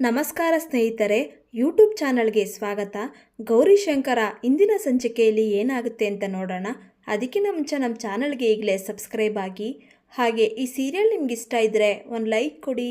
ನಮಸ್ಕಾರ ಸ್ನೇಹಿತರೆ ಯೂಟ್ಯೂಬ್ ಚಾನಲ್ಗೆ ಸ್ವಾಗತ. ಗೌರಿಶಂಕರ ಇಂದಿನ ಸಂಚಿಕೆಯಲ್ಲಿ ಏನಾಗುತ್ತೆ ಅಂತ ನೋಡೋಣ. ಅದಕ್ಕಿಂತ ಮುಂಚೆ ನಮ್ಮ ಚಾನಲ್ಗೆ ಈಗಲೇ ಸಬ್ಸ್ಕ್ರೈಬ್ ಆಗಿ, ಹಾಗೆ ಈ ಸೀರಿಯಲ್ ನಿಮ್ಗೆ ಇಷ್ಟ ಇದ್ದರೆ ಒಂದು ಲೈಕ್ ಕೊಡಿ.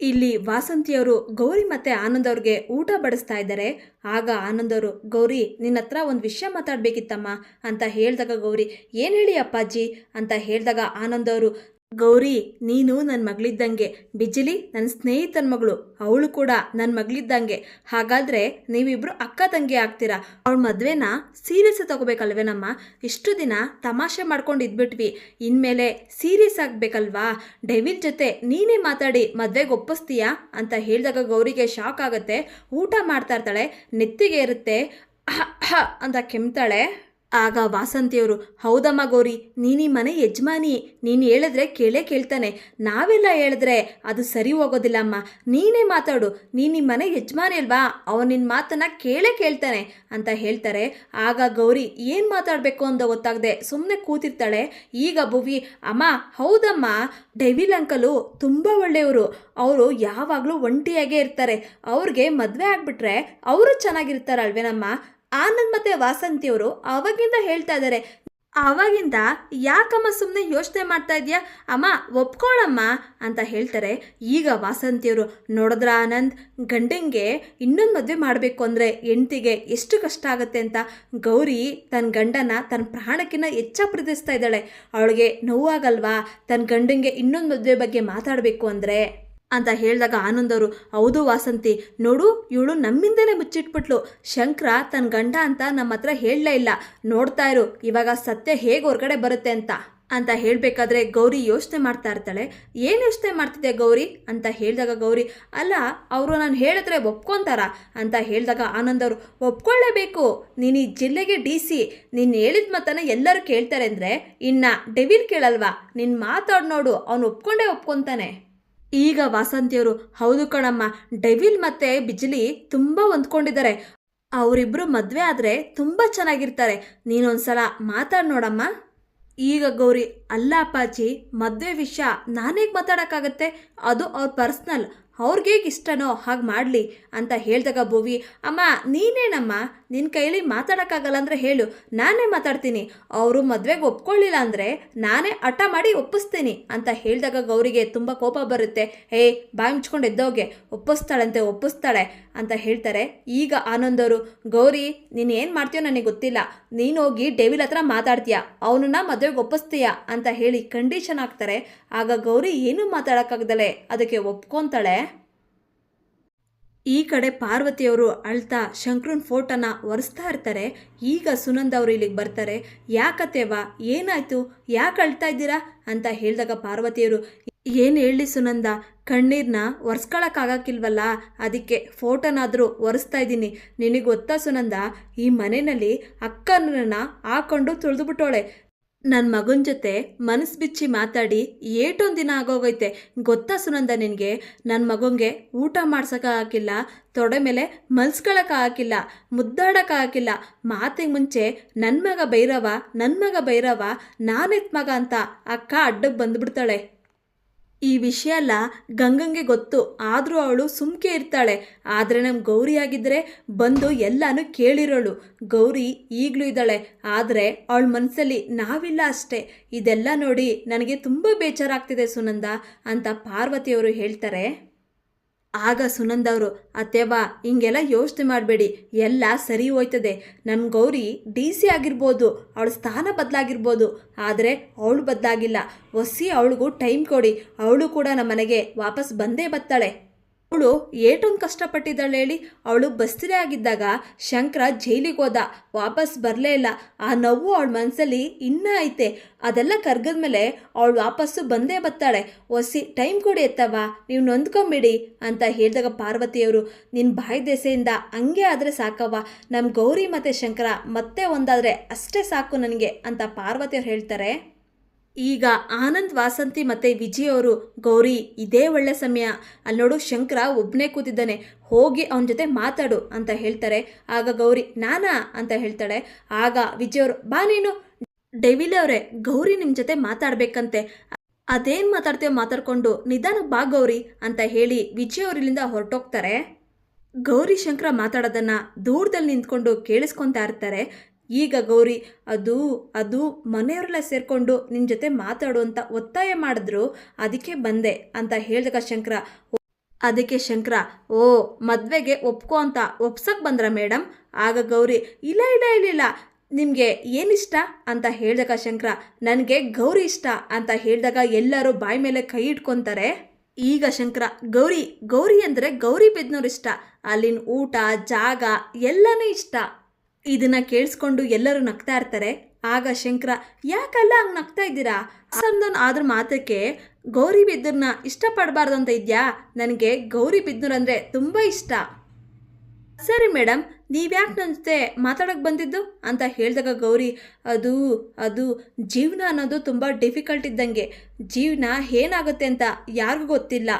ಇಲ್ಲಿ ವಾಸಂತಿಯವರು ಗೌರಿ ಮತ್ತು ಆನಂದ್ ಅವ್ರಿಗೆ ಊಟ ಬಡಿಸ್ತಾ ಇದ್ದಾರೆ. ಆಗ ಆನಂದ್ ಅವರು, ಗೌರಿ, ನಿನ್ನ ಹತ್ರ ಒಂದು ವಿಷಯ ಮಾತಾಡಬೇಕಿತ್ತಮ್ಮ ಅಂತ ಹೇಳಿದಾಗ ಗೌರಿ, ಏನು ಹೇಳಿ ಅಪ್ಪಾಜಿ? ಅಂತ ಹೇಳಿದಾಗ ಆನಂದ್ ಅವರು ಗೌರಿ, ನೀನು ನನ್ನ ಮಗಳಿದ್ದಂಗೆ. ಬಿಜಿಲಿ ನನ್ನ ಸ್ನೇಹಿತನ ಮಗಳು. ಅವಳು ಕೂಡ ನನ್ನ ಮಗಳಿದ್ದಂಗೆ. ಹಾಗಾದರೆ ನೀವಿಬ್ಬರು ಅಕ್ಕ ತಂಗಿ ಆಗ್ತೀರಾ? ಅವಳ ಮದುವೆನ ಸೀರಿಯಸ್ ತಗೋಬೇಕಲ್ವೇನಮ್ಮ? ಇಷ್ಟು ದಿನ ತಮಾಷೆ ಮಾಡ್ಕೊಂಡು ಇದ್ಬಿಟ್ವಿ. ಇನ್ಮೇಲೆ ಸೀರಿಯಸ್ ಆಗಬೇಕಲ್ವಾ? ಡೆವಿಲ್ ಜೊತೆ ನೀನೇ ಮಾತಾಡಿ ಮದುವೆಗೆ ಒಪ್ಪಿಸ್ತೀಯಾ? ಅಂತ ಹೇಳಿದಾಗ ಗೌರಿಗೆ ಶಾಕ್ ಆಗುತ್ತೆ. ಊಟ ಮಾಡ್ತಾ ಇರ್ತಾಳೆ, ನೆತ್ತಿಗೆ ಇರುತ್ತೆ ಅಂತ ಕೆಮ್ತಾಳೆ. ಆಗ ವಾಸಂತಿಯವರು, ಹೌದಮ್ಮ ಗೌರಿ, ನೀನು ಮನೆ ಯಜಮಾನಿ, ನೀನು ಹೇಳಿದ್ರೆ ಕೇಳೇ ಕೇಳ್ತಾನೆ. ನಾವೆಲ್ಲ ಹೇಳಿದ್ರೆ ಅದು ಸರಿ ಹೋಗೋದಿಲ್ಲಮ್ಮ. ನೀನೇ ಮಾತಾಡು. ನೀನು ಮನೆ ಯಜಮಾನಿ ಅಲ್ವಾ? ಅವನು ನಿನ್ನ ಮಾತನ್ನ ಕೇಳೇ ಕೇಳ್ತಾನೆ. ಅಂತ ಹೇಳ್ತಾರೆ. ಆಗ ಗೌರಿ, ಏನು ಮಾತಾಡಬೇಕು ಅಂತ ಗೊತ್ತಾಗದೆ. ಸುಮ್ಮನೆ ಕೂತಿರ್ತಾಳೆ. ಈಗ ಭುವಿ, ಅಮ್ಮ, ಹೌದಮ್ಮ. ಡೆವಿಲ್ ಅಂಕಲು ತುಂಬ ಒಳ್ಳೆಯವರು. ಅವರು ಯಾವಾಗಲೂ ಒಂಟಿಯಾಗೇ ಇರ್ತಾರೆ. ಅವ್ರಿಗೆ ಮದುವೆ ಆಗಿಬಿಟ್ರೆ ಅವರು ಚೆನ್ನಾಗಿರ್ತಾರಲ್ವೇನಮ್ಮ? ಆನಂದ್ ಮತ್ತೆ ವಾಸಂತಿಯವರು ಅವಾಗಿಂದ ಹೇಳ್ತಾ ಇದ್ದಾರೆ ಅವಾಗಿಂದ ಯಾಕಮ್ಮ ಸುಮ್ಮನೆ ಯೋಚನೆ ಮಾಡ್ತಾ ಇದೆಯಾ? ಅಮ್ಮ ಒಪ್ಕೊಳ್ಳಮ್ಮ ಅಂತ ಹೇಳ್ತಾರೆ ಈಗ ವಾಸಂತಿಯವರು. ನೋಡಿದ್ರ ಆನಂದ್, ಗಂಡಂಗೆ ಇನ್ನೊಂದು ಮದುವೆ ಮಾಡಬೇಕು ಅಂದರೆ ಹೆಂಡ್ತಿಗೆ ಎಷ್ಟು ಕಷ್ಟ ಆಗುತ್ತೆ ಅಂತ. ಗೌರಿ ತನ್ನ ಗಂಡನ ತನ್ನ ಪ್ರಾಣಕ್ಕಿಂತ ಹೆಚ್ಚ ಪ್ರೀತಿಸ್ತಾ ಇದ್ದಾಳೆ. ಅವಳಿಗೆ ನೋವಾಗಲ್ವಾ? ತನ್ನ ಗಂಡಂಗೆ ಇನ್ನೊಂದು ಮದುವೆ ಬಗ್ಗೆ ಮಾತಾಡಬೇಕು ಅಂದರೆ. ಅಂತ ಹೇಳಿದಾಗ ಆನಂದವರು, ಹೌದು ವಾಸಂತಿ, ನೋಡು, ಇವಳು ನಮ್ಮಿಂದಲೇ ಮುಚ್ಚಿಟ್ಬಿಟ್ಲು. ಶಂಕರ ತನ್ನ ಗಂಡ ಅಂತ ನಮ್ಮ ಹತ್ರ ಹೇಳಲೇ ಇಲ್ಲ. ನೋಡ್ತಾ ಇರು, ಇವಾಗ ಸತ್ಯ ಹೇಗೆ ಹೊರಗಡೆ ಬರುತ್ತೆ ಅಂತ. ಅಂತ ಹೇಳಬೇಕಾದ್ರೆ ಗೌರಿ ಯೋಚನೆ ಮಾಡ್ತಾ ಇರ್ತಾಳೆ. ಏನು ಯೋಚನೆ ಮಾಡ್ತಿದ್ದೆ ಗೌರಿ? ಅಂತ ಹೇಳಿದಾಗ ಗೌರಿ, ಅಲ್ಲ, ಅವರು ನಾನು ಹೇಳಿದ್ರೆ ಒಪ್ಕೊತಾರ? ಅಂತ ಹೇಳಿದಾಗ ಆನಂದವರು, ಒಪ್ಕೊಳ್ಳೇಬೇಕು. ನೀನು ಈ ಜಿಲ್ಲೆಗೆ ಡಿ ಸಿ ನೀನು ಹೇಳಿದ ಮಾತನ್ನು ಎಲ್ಲರೂ ಕೇಳ್ತಾರೆ ಅಂದರೆ ಇನ್ನು ಡೆವಿಲ್ ಕೇಳಲ್ವಾ? ನೀನು ಮಾತಾಡಿ ನೋಡು, ಅವನು ಒಪ್ಕೊಂಡೇ ಒಪ್ಕೊತಾನೆ. ಈಗ ವಾಸಂತಿಯವರು, ಹೌದು ಕಣಮ್ಮ, ಡೆವಿಲ್ ಮತ್ತೆ ಬಿಜ್ಲಿ ತುಂಬ ಹೊಂದ್ಕೊಂಡಿದ್ದಾರೆ. ಅವರಿಬ್ಬರು ಮದುವೆ ಆದರೆ ತುಂಬ ಚೆನ್ನಾಗಿರ್ತಾರೆ. ನೀನೊಂದ್ಸಲ ಮಾತಾಡಿ ನೋಡಮ್ಮ. ಈಗ ಗೌರಿ, ಅಲ್ಲ ಅಪ್ಪಾಜಿ, ಮದುವೆ ವಿಷಯ ನಾನೇಗೆ ಮಾತಾಡೋಕ್ಕಾಗತ್ತೆ? ಅದು ಅವ್ರ ಪರ್ಸ್ನಲ್. ಅವ್ರಿಗೇಗೆ ಇಷ್ಟನೋ ಹಾಗೆ ಮಾಡಲಿ, ಅಂತ ಹೇಳಿದಾಗ ಭುವಿ, ಅಮ್ಮ, ನೀನೇನಮ್ಮ? ನಿನ್ನ ಕೈಲಿ ಮಾತಾಡೋಕ್ಕಾಗಲ್ಲ ಅಂದರೆ ಹೇಳು. ನಾನೇ ಮಾತಾಡ್ತೀನಿ. ಅವರು ಮದುವೆಗೆ ಒಪ್ಕೊಳ್ಳಿಲ್ಲ ಅಂದರೆ ನಾನೇ ಹಠ ಮಾಡಿ ಒಪ್ಪಿಸ್ತೀನಿ ಅಂತ ಹೇಳಿದಾಗ ಗೌರಿಗೆ ತುಂಬ ಕೋಪ ಬರುತ್ತೆ. ಹೇ, ಬಾಯಿ ಮುಚ್ಕೊಂಡು ಎದ್ದೋಗೆ. ಒಪ್ಪಿಸ್ತಾಳಂತೆ, ಒಪ್ಪಿಸ್ತಾಳೆ ಅಂತ ಹೇಳ್ತಾರೆ ಈಗ ಆನಂದವರು ಗೌರಿ, ನೀನು ಏನು ಮಾಡ್ತೀಯೋ ನನಗೆ ಗೊತ್ತಿಲ್ಲ. ನೀನು ಹೋಗಿ ಡೆವಿಲ್ ಹತ್ರ ಮಾತಾಡ್ತೀಯಾ? ಅವನನ್ನ ಮದುವೆಗೆ ಒಪ್ಪಿಸ್ತೀಯಾ? ಅಂತ ಹೇಳಿ ಕಂಡೀಷನ್ ಹಾಕ್ತಾರೆ. ಆಗ ಗೌರಿ ಏನೂ ಮಾತಾಡೋಕ್ಕಾಗ್ದಲೆ? ಅದಕ್ಕೆ ಒಪ್ಕೊತಾಳೆ. ಈ ಕಡೆ ಪಾರ್ವತಿಯವರು ಅಳ್ತಾ ಶಂಕ್ರನ್ ಫೋಟೋನ ಒರೆಸ್ತಾ ಇರ್ತಾರೆ. ಈಗ ಸುನಂದ ಅವರು ಇಲ್ಲಿಗೆ ಬರ್ತಾರೆ. ಯಾಕತ್ತೇವ ಏನಾಯ್ತು? ಯಾಕೆ ಅಳ್ತಾ ಇದ್ದೀರಾ? ಅಂತ ಹೇಳಿದಾಗ ಪಾರ್ವತಿಯವರು ಏನು ಹೇಳಿ ಸುನಂದ? ಕಣ್ಣೀರನ್ನ ಒರೆಸ್ಕೊಳಕ್ಕಾಗಕ್ಕಿಲ್ವಲ್ಲ ಅದಕ್ಕೆ ಫೋಟೋನಾದರೂ ಒರೆಸ್ತಾ ಇದ್ದೀನಿ. ನಿನಗೆ ಗೊತ್ತಾ ಸುನಂದ? ಈ ಮನೆಯಲ್ಲಿ ಅಕ್ಕನನ್ನ ಹಾಕ್ಕೊಂಡು ತುಳಿದುಬಿಟ್ಟೋಳೆ ನನ್ನ ಮಗನ ಜೊತೆ ಮನಸ್ಸು ಬಿಚ್ಚಿ ಮಾತಾಡಿ ಏಟೊಂದು ದಿನ ಆಗೋಗೈತೆ. ಗೊತ್ತಾ ಸುನಂದ ನಿನಗೆ? ನನ್ನ ಮಗಂಗೆ ಊಟ ಮಾಡ್ಸೋಕ್ಕಾಗಿಲ್ಲ ತೊಡೆ ಮೇಲೆ ಮಲ್ಸ್ಕೊಳಕ್ಕಾಗಿಲ್ಲ ಮುದ್ದಾಡೋಕ್ಕಾಗಿಲ್ಲ ಮಾತಿಗೆ ಮುಂಚೆ ನನ್ನ ಮಗ ಭೈರವ ನನ್ನ ಮಗ ಭೈರವ ನಾನೆತ್ ಮಗ ಅಂತ ಅಕ್ಕ ಅಡ್ಡಕ್ಕೆ ಬಂದುಬಿಡ್ತಾಳೆ. ಈ ವಿಷಯ ಎಲ್ಲ ಗಂಗಂಗೆ ಗೊತ್ತು. ಆದರೂ ಅವಳು ಸುಮ್ಕೆ ಇರ್ತಾಳೆ. ಆದರೆ ನಮ್ಮ ಗೌರಿ ಆಗಿದ್ದರೆ ಬಂದು ಎಲ್ಲನೂ ಕೇಳಿರೋಳು. ಗೌರಿ ಈಗಲೂ ಇದ್ದಾಳೆ. ಆದರೆ ಅವಳ ಮನಸ್ಸಲ್ಲಿ ನಾವಿಲ್ಲ ಅಷ್ಟೇ. ಇದೆಲ್ಲ ನೋಡಿ ನನಗೆ ತುಂಬ ಬೇಜಾರಾಗ್ತಿದೆ ಸುನಂದ ಅಂತ ಪಾರ್ವತಿಯವರು ಹೇಳ್ತಾರೆ. ಆಗ ಸುನಂದ ಅವರು ಬಾ ಹಿಂಗೆಲ್ಲ ಯೋಚನೆ ಮಾಡಬೇಡಿ. ಎಲ್ಲ ಸರಿ ಹೋಯ್ತದೆ. ನಮ್ಮ ಗೌರಿ ಡಿ ಸಿ ಆಗಿರ್ಬೋದು, ಅವಳ ಸ್ಥಾನ ಬದಲಾಗಿರ್ಬೋದು. ಆದರೆ ಅವಳು ಬದಲಾಗಿಲ್ಲ. ಒಸಿ ಅವಳಿಗೂ ಟೈಮ್ ಕೊಡಿ. ಅವಳು ಕೂಡ ನಮ್ಮ ಮನೆಗೆ ವಾಪಸ್ ಬಂದೇ ಬರ್ತಾಳೆ. ಅವಳು ಏಟೊಂದು ಕಷ್ಟಪಟ್ಟಿದ್ದಾಳೆ ಹೇಳಿ ಅವಳು ಬಸ್ತಿರೇ ಆಗಿದ್ದಾಗ ಶಂಕರ ಜೈಲಿಗೆ ಹೋದ, ವಾಪಸ್ ಬರಲೇ ಇಲ್ಲ. ಆ ನೋವು ಅವಳ ಮನಸ್ಸಲ್ಲಿ ಇನ್ನೂ ಐತೆ. ಅದೆಲ್ಲ ಕರ್ಗದ್ಮೇಲೆ ಅವಳು ವಾಪಸ್ಸು ಬಂದೇ ಬರ್ತಾಳೆ. ಒಸಿ, ಟೈಮ್ ಕೊಡಿ ಎತ್ತವ ನೀವು ನೊಂದ್ಕೊಂಬಿಡಿ ಅಂತ ಹೇಳಿದಾಗ ಪಾರ್ವತಿಯವರು ನಿನ್ನ ಬಾಯಿ ದೆಸೆಯಿಂದ ಹಂಗೆ ಆದರೆ ಸಾಕವ್ವ. ನಮ್ಮ ಗೌರಿ ಮತ್ತು ಶಂಕರ ಮತ್ತೆ ಒಂದಾದರೆ ಅಷ್ಟೇ ಸಾಕು ನನಗೆ ಅಂತ ಪಾರ್ವತಿಯವ್ರು ಹೇಳ್ತಾರೆ. ಈಗ ಆನಂದ್ ವಾಸಂತಿ ಮತ್ತು ವಿಜಯ್ ಅವರು, ಗೌರಿ, ಇದೇ ಒಳ್ಳೆ ಸಮಯ. ಅಲ್ಲಿ ನೋಡು, ಶಂಕರ ಒಬ್ಬನೇ ಕೂತಿದ್ದಾನೆ. ಹೋಗಿ ಅವನ ಜೊತೆ ಮಾತಾಡು ಅಂತ ಹೇಳ್ತಾರೆ. ಆಗ ಗೌರಿ, ನಾನಾ ಅಂತ ಹೇಳ್ತಾಳೆ. ಆಗ ವಿಜಯ್ ಅವರು, ಬಾ ನೀನು. ಡೆವಿಲ್ ಅವರೇ, ಗೌರಿ ನಿಮ್ಮ ಜೊತೆ ಮಾತಾಡಬೇಕಂತೆ. ಅದೇನ್ ಮಾತಾಡ್ತೀವೋ ಮಾತಾಡ್ಕೊಂಡು, ನಿಧಾನ ಬಾ ಗೌರಿ ಅಂತ ಹೇಳಿ ವಿಜಯ್ ಅವರಿಲ್ಲಿಂದ ಹೊರಟೋಗ್ತಾರೆ. ಗೌರಿ, ಶಂಕರ ಮಾತಾಡೋದನ್ನ ದೂರದಲ್ಲಿ ನಿಂತ್ಕೊಂಡು ಕೇಳಿಸ್ಕೊತಾ ಇರ್ತಾರೆ. ಈಗ ಗೌರಿ ಅದು ಅದು ಮನೆಯವರೆಲ್ಲ ಸೇರಿಕೊಂಡು ನಿನ್ನ ಜೊತೆ ಮಾತಾಡು ಅಂತ ಒತ್ತಾಯ ಮಾಡಿದ್ರು ಅದಕ್ಕೆ ಬಂದೆ ಅಂತ ಹೇಳಿದಾಗ ಶಂಕರ. "ಓ, ಅದಕ್ಕೆ ಶಂಕರ ಓ ಮದುವೆಗೆ ಒಪ್ಕೋ ಅಂತ ಒಪ್ಸಕ್ಕೆ ಬಂದ್ರ ಮೇಡಮ್ ಆಗ ಗೌರಿ ಇಲ್ಲ ಇಲ್ಲ ಇಲ್ಲ ನಿಮಗೆ ಏನಿಷ್ಟ ಅಂತ ಹೇಳಿದಾಗ ಶಂಕರ. ನನಗೆ ಗೌರಿ ಇಷ್ಟ ಅಂತ ಹೇಳಿದಾಗ ಎಲ್ಲರೂ ಬಾಯಿ ಮೇಲೆ ಕೈ ಇಟ್ಕೊತಾರೆ. ಈಗ ಶಂಕರ ಗೌರಿ ಗೌರಿ ಅಂದರೆ ಗೌರಿ ಬಿದ್ನೂರು ಇಷ್ಟ. ಅಲ್ಲಿನ ಊಟ ಜಾಗ ಎಲ್ಲನೂ ಇಷ್ಟ. ಇದನ್ನ ಕೇಳಿಸ್ಕೊಂಡು ಎಲ್ಲರೂ ನಗ್ತಾ ಇರ್ತಾರೆ. ಆಗ ಶಂಕರ, ಯಾಕಲ್ಲ ಹಂಗೆ ನಗ್ತಾ ಇದ್ದೀರಾ? ಸಂದನ್ ಆದ್ರ ಮಾತಕ್ಕೆ ಗೌರಿ ಬಿದ್ದೂರ್ನ ಇಷ್ಟಪಡಬಾರ್ದು ಅಂತ ಇದೆಯಾ? ನನಗೆ ಗೌರಿ ಬಿದ್ದೂರ್ ಅಂದರೆ ತುಂಬ ಇಷ್ಟ. ಸರಿ ಮೇಡಮ್ ನೀವ್ಯಾಕೆ ನನ್ನ ಜೊತೆ ಮಾತಾಡೋಕೆ ಬಂದಿದ್ದು? ಅಂತ ಹೇಳಿದಾಗ ಗೌರಿ, ಅದು ಅದು ಜೀವನ ಅನ್ನೋದು ತುಂಬ ಡಿಫಿಕಲ್ಟ್ ಇದ್ದಂಗೆ. ಜೀವನ ಏನಾಗುತ್ತೆ ಅಂತ ಯಾರಿಗೂ ಗೊತ್ತಿಲ್ಲ.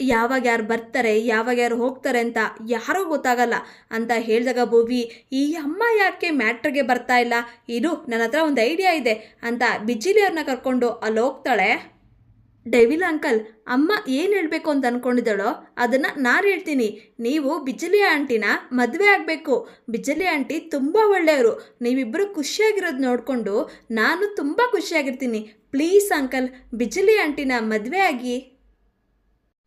ಯಾವಾಗ ಯಾರು ಬರ್ತಾರೆ, ಯಾವಾಗ ಯಾರು ಹೋಗ್ತಾರೆ ಅಂತ ಯಾರೂ ಗೊತ್ತಾಗಲ್ಲ ಅಂತ ಹೇಳಿದಾಗ ಭೂವಿ, ಈ ಅಮ್ಮ ಯಾಕೆ ಮ್ಯಾಟ್ರಿಗೆ ಬರ್ತಾ ಇಲ್ಲ? ಇದು ನನ್ನ ಹತ್ರ ಒಂದು ಐಡಿಯಾ ಇದೆ ಅಂತ ಬಿಜಿಲಿಯವ್ರನ್ನ ಕರ್ಕೊಂಡು ಅಲ್ಲಿ ಹೋಗ್ತಾಳೆ. ಡೆವಿಲ್ ಅಂಕಲ್, ಅಮ್ಮ ಏನು ಹೇಳಬೇಕು ಅಂತ ಅಂದ್ಕೊಂಡಿದ್ದಾಳೋ ಅದನ್ನು ನಾನು ಹೇಳ್ತೀನಿ. ನೀವು ಬಿಜಲಿ ಆಂಟಿನ ಮದುವೆ ಆಗಬೇಕು. ಬಿಜಲಿ ಆಂಟಿ ತುಂಬ ಒಳ್ಳೆಯವರು. ನೀವಿಬ್ಬರು ಖುಷಿಯಾಗಿರೋದು ನೋಡಿಕೊಂಡು ನಾನು ತುಂಬ ಖುಷಿಯಾಗಿರ್ತೀನಿ. ಪ್ಲೀಸ್ ಅಂಕಲ್, ಬಿಜಲಿ ಆಂಟಿನ ಮದುವೆ ಆಗಿ.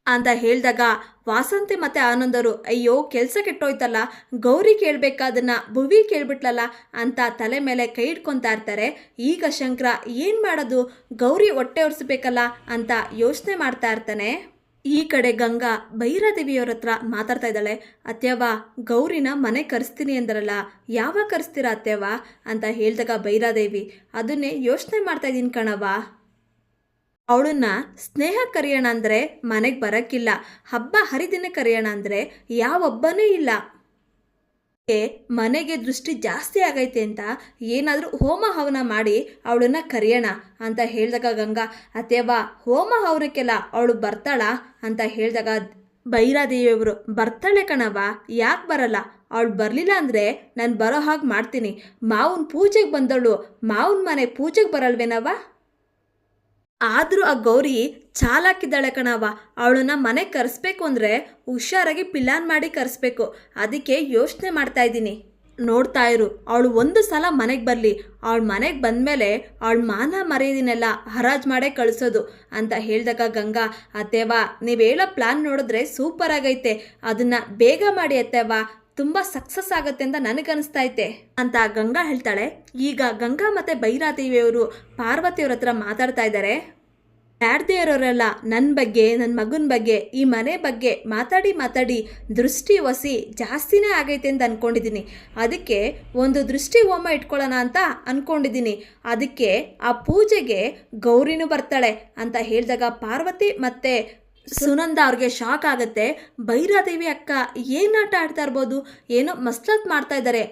ಅಂತ ಹೇಳಿದಾಗ ವಾಸಂತಿ ಮತ್ತು ಆನಂದರು, ಅಯ್ಯೋ, ಕೆಲಸ ಕೆಟ್ಟೋಯ್ತಲ್ಲ, ಗೌರಿ ಕೇಳಬೇಕಾದನ್ನ ಭುವಿ ಕೇಳ್ಬಿಟ್ಲಲ್ಲ? ಅಂತ ತಲೆ ಮೇಲೆ ಕೈ ಇಟ್ಕೊತಾ ಇರ್ತಾರೆ. ಈಗ ಶಂಕರ, ಏನು ಮಾಡೋದು? ಗೌರಿ ಹೊಟ್ಟೆ ಒರೆಸ್ಬೇಕಲ್ಲ? ಅಂತ ಯೋಚನೆ ಮಾಡ್ತಾ ಇರ್ತಾನೆ. ಈ ಕಡೆ ಗಂಗಾ ಭೈರಾದೇವಿಯವ್ರ ಹತ್ರ ಮಾತಾಡ್ತಾ ಇದ್ದಾಳೆ. ಅತ್ಯವ ಗೌರಿನ ಮನೆ ಕರೆಸ್ತೀನಿ ಅಂದ್ರಲ್ಲ, ಯಾವಾಗ ಕರೆಸ್ತೀರಾ ಅತ್ಯವ ಅಂತ ಹೇಳಿದಾಗ ಭೈರಾದೇವಿ, ಅದನ್ನೇ ಯೋಚನೆ ಮಾಡ್ತಾ ಇದ್ದೀನಿ ಕಣವ ಅವಳನ್ನ ಸ್ನೇಹ ಕರೆಯೋಣ ಅಂದರೆ ಮನೆಗೆ ಬರೋಕ್ಕಿಲ್ಲ. ಹಬ್ಬ ಹರಿದಿನ ಕರೆಯೋಣ ಅಂದರೆ ಯಾವೊಬ್ಬನೂ ಇಲ್ಲ. ಮನೆಗೆ ದೃಷ್ಟಿ ಜಾಸ್ತಿ ಆಗೈತೆ ಅಂತ ಏನಾದರೂ ಹೋಮ ಹವನ ಮಾಡಿ ಅವಳನ್ನ ಕರೆಯೋಣ ಅಂತ ಹೇಳಿದಾಗ ಗಂಗಾ ಅಥವಾ ಹೋಮ ಹವನಕ್ಕೆಲ್ಲ ಅವಳು ಬರ್ತಾಳ? ಅಂತ ಹೇಳಿದಾಗ ಭೈರಾದೇವಿಯವರು ಬರ್ತಾಳೆ ಕಣವ ಯಾಕೆ ಬರಲ್ಲ? ಅವಳು ಬರಲಿಲ್ಲ ಅಂದರೆ ನಾನು ಬರೋ ಹಾಗೆ ಮಾಡ್ತೀನಿ. ಮಾವನ ಪೂಜೆಗೆ ಬಂದಳು, ಮಾವನ ಮನೆ ಪೂಜೆಗೆ ಬರಲ್ವೇನವ ಆದರೂ ಆ ಗೌರಿ ಚಾಲಾಕಿದ್ದಾಳೆ ಕಣವ ಅವಳನ್ನ ಮನೆಗೆ ಕರೆಸ್ಬೇಕು ಅಂದರೆ ಹುಷಾರಾಗಿ ಪ್ಲಾನ್ ಮಾಡಿ ಕರೆಸ್ಬೇಕು. ಅದಕ್ಕೆ ಯೋಚನೆ ಮಾಡ್ತಾ ಇದ್ದೀನಿ. ನೋಡ್ತಾ ಇರು, ಅವಳು ಒಂದು ಸಲ ಮನೆಗೆ ಬರಲಿ. ಅವಳು ಮನೆಗೆ ಬಂದಮೇಲೆ ಅವಳು ಮಾನ ಮರೆಯದಿನೆಲ್ಲ ಹರಾಜ್ ಮಾಡೇ ಕಳಿಸೋದು ಅಂತ ಹೇಳಿದಾಗ ಗಂಗಾ ಅತ್ತೇವಾ ನೀವು ಹೇಳೋ ಪ್ಲ್ಯಾನ್ ನೋಡಿದ್ರೆ ಸೂಪರ್ ಆಗೈತೆ. ಅದನ್ನು ಬೇಗ ಮಾಡಿ ಅತ್ತೇವ ತುಂಬ ಸಕ್ಸಸ್ ಆಗುತ್ತೆ ಅಂತ ನನಗನ್ನಿಸ್ತಾ ಐತೆ ಅಂತ ಗಂಗಾ ಹೇಳ್ತಾಳೆ. ಈಗ ಗಂಗಾ ಮತ್ತು ಬೈರಾದೇವಿಯವರು ಪಾರ್ವತಿಯವ್ರ ಹತ್ರ ಮಾತಾಡ್ತಾ ಇದ್ದಾರೆ ಇರೋರೆಲ್ಲ ನನ್ನ ಬಗ್ಗೆ ನನ್ನ ಮಗನ ಬಗ್ಗೆ, ಈ ಮನೆ ಬಗ್ಗೆ ಮಾತಾಡಿ ಮಾತಾಡಿ ದೃಷ್ಟಿ ಒಸಿ ಜಾಸ್ತಿನೇ ಆಗೈತೆ ಅಂತ ಅಂದ್ಕೊಂಡಿದ್ದೀನಿ ಅದಕ್ಕೆ ಒಂದು ದೃಷ್ಟಿ ಹೋಮ ಇಟ್ಕೊಳ್ಳೋಣ ಅಂತ ಅಂದ್ಕೊಂಡಿದ್ದೀನಿ ಅದಕ್ಕೆ ಆ ಪೂಜೆಗೆ ಗೌರಿನೂ ಬರ್ತಾಳೆ ಅಂತ ಹೇಳಿದಾಗ ಪಾರ್ವತಿ ಮತ್ತು ಸುನಂದ ಅವ್ರಿಗೆ ಶಾಕ್ ಆಗುತ್ತೆ. ಭೈರಾದೇವಿ ಅಕ್ಕ ಏನು ಆಟ ಆಡ್ತಾ ಇರ್ಬೋದು? ಏನೋ ಮಸ್ಲತ್ ಮಾಡ್ತಾ ಇದ್ದಾರೆ